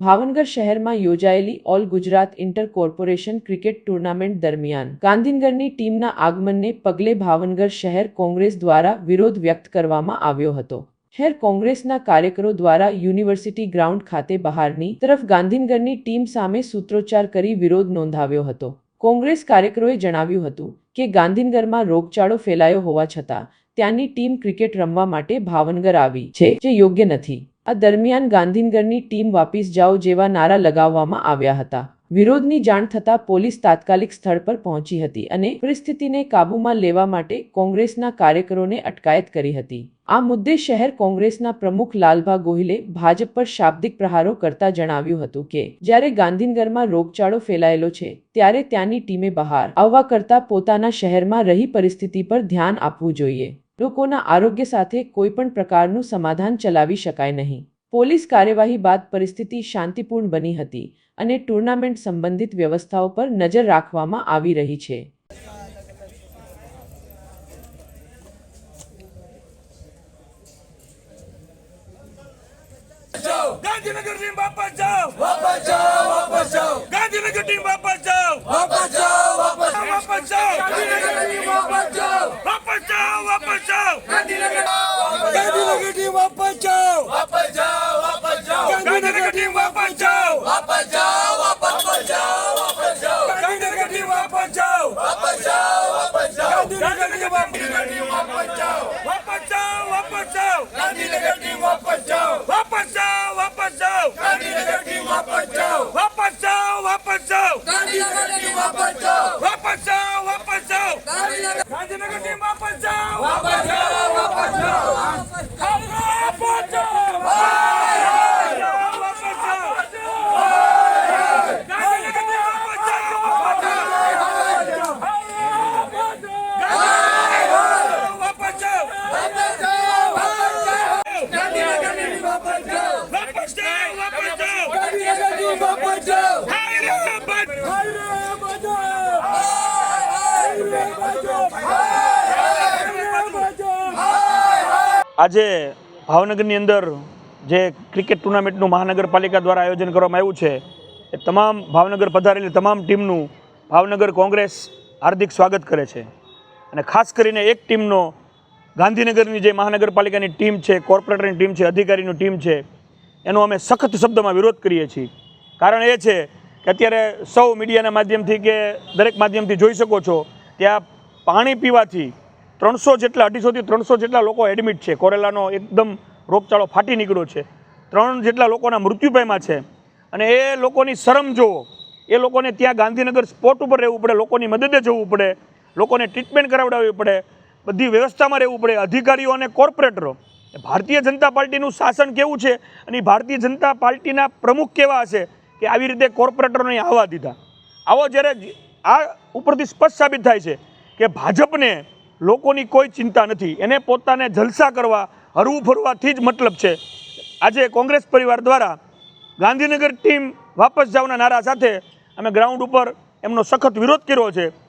ભાવનગર શહેરમાં યોજાયેલી all Gujarat inter corporation cricket tournament દરમિયાન ગાંધીનગરની ટીમના આગમનને પગલે ભાવનગર શહેર કોંગ્રેસ દ્વારા વિરોધ વ્યક્ત કરવામાં આવ્યો હતો. શહેર કોંગ્રેસના કાર્યકરો દ્વારા યુનિવર્સિટી ગ્રાઉન્ડ ખાતે બહારની તરફ ગાંધીનગરની ટીમ સામે સૂત્રોચ્ચાર કરી વિરોધ નોંધાવ્યો હતો. કોંગ્રેસ કાર્યકરોએ જણાવ્યું હતું કે, ગાંધીનગરમાં રોગચાળો ફેલાયો હોવા છતાં ત્યાંની ટીમ ક્રિકેટ રમવા માટે ભાવનગર આવી છે, જે યોગ્ય નથી. આ દરમિયાન ગાંધીનગરની ટીમ વાપિસ જાઓ જેવા નારા લગાવવામાં આવ્યા હતા. વિરોધની જાણ થતાં પોલીસ તાત્કાલિક સ્થળ પર પહોંચી હતી અને પરિસ્થિતિને કાબૂમાં લેવા માટે કોંગ્રેસના કાર્યકરોને અટકાયત કરી હતી. આ મુદ્દે શહેર કોંગ્રેસના પ્રમુખ લાલભા ગોહિલે ભાજપ પર શાબ્દિક પ્રહારો કરતા જણાવ્યું હતું કે, જ્યારે ગાંધીનગરમાં રોગચાળો ફેલાયેલો છે, ત્યારે ત્યાંની ટીમે બહાર આવવા કરતા પોતાના શહેરમાં રહી પરિસ્થિતિ પર ધ્યાન આપવું જોઈએ. લોકોના આરોગ્ય સાથે કોઈ પણ પ્રકારનું સમાધાન ચલાવી શકાય નહીં. પોલીસ કાર્યવાહી બાદ પરિસ્થિતિ શાંતિપૂર્ણ બની હતી અને ટુર્નામેન્ટ સંબંધિત વ્યવસ્થાઓ પર નજર રાખવામાં આવી રહી છે. ગાંધીનગર જાઓ વાપસ જાઓ ગાંધીનગર ટીમ વાપસ જાઓ વાપસ જાઓ વાપસ જાઓ વાપસ જાઓ ગાંધીનગર ટીમ વાપસ જાઓ વાપસ જાઓ વાપસ જાઓ ગાંધીનગર ગાંધીનગર ટીમ વાપસ જાઓ વાપસ જાઓ વાપસ જાઓ ગાંધીનગર ટીમ વાપસ જાઓ વાપસ જાઓ વાપસ જાઓ વાપસ જાઓ ગાંધીનગર ટીમ વાપસ જાઓ વાપસ જાઓ વાપસ જાઓ ગાંધીનગર ટીમ વાપસ ટીમ વાપસ જાઓ વાપસ જાઓ વાપસ જાઓ ગાંધીનગર ટીમ વાપસ જાઓ વાપસ જાઓ વાપસ જાઓ ગાંધીનગર ટીમ વાપસ જાઓ વાપસ જાઓ વાપસ જાઓ ગાંધીનગર ટીમ વાપસ જાઓ વાપસ જાઓ વાપસ જાઓ ગાંધીનગર ગાંધીનગર ટીમ વાપસ જાઓ વાપસ જાઓ વાપસ જાઓ વાપસ જાઓ વાપસ જાઓ ગાંધીનગર ટીમ વાપસ જાઓ વાપસ જાઓ વાપસ જાઓ ગાંધીનગર ટીમ વાપસ જાઓ વાપસ જાઓ વાપસ જાઓ ગાંધીનગર ટીમ વાપસ જાઓ હૈદરાબાદ આજે ભાવનગરની અંદર જે ક્રિકેટ ટુર્નામેન્ટનું મહાનગરપાલિકા દ્વારા આયોજન કરવામાં આવ્યું છે, એ તમામ ભાવનગર પધારેલી તમામ ટીમનું ભાવનગર કોંગ્રેસ હાર્દિક સ્વાગત કરે છે. અને ખાસ કરીને એક ટીમનો ગાંધીનગરની જે મહાનગરપાલિકાની ટીમ છે, કોર્પોરેટરની ટીમ છે, અધિકારીની ટીમ છે, એનો અમે સખત શબ્દમાં વિરોધ કરીએ છીએ. કારણ એ છે કે અત્યારે સૌ મીડિયાના માધ્યમથી કે દરેક માધ્યમથી જોઈ શકો છો ત્યાં પાણી પીવાથી ત્રણસો જેટલા, અઢીસોથી ત્રણસો જેટલા લોકો એડમિટ છે. કોરેલાનો એકદમ રોગચાળો ફાટી નીકળ્યો છે. ત્રણ જેટલા લોકોના મૃત્યુ છે. અને એ લોકોની શરમ જોવો એ લોકોને ત્યાં ગાંધીનગર સ્પોટ ઉપર રહેવું પડે, લોકોની મદદે જવું પડે, લોકોને ટ્રીટમેન્ટ કરાવડાવવી પડે, બધી વ્યવસ્થામાં રહેવું પડે, અધિકારીઓ અને કોર્પોરેટરો. ભારતીય જનતા પાર્ટીનું શાસન કેવું છે? અને ભારતીય જનતા પાર્ટીના પ્રમુખ કેવા હશે કે આવી રીતે કોર્પોરેટરોને આવવા દીધા? આવો જ્યારે આ ઉપરથી સ્પષ્ટ સાબિત થાય છે કે ભાજપને લોકોની કોઈ ચિંતા નથી. એને પોતાને જલસા કરવા, હરવું ફરવાથી જ મતલબ છે. આજે કોંગ્રેસ પરિવાર દ્વારા ગાંધીનગર ટીમ વાપસ જાવના નારા સાથે અમે ગ્રાઉન્ડ ઉપર એમનો સખત વિરોધ કર્યો છે.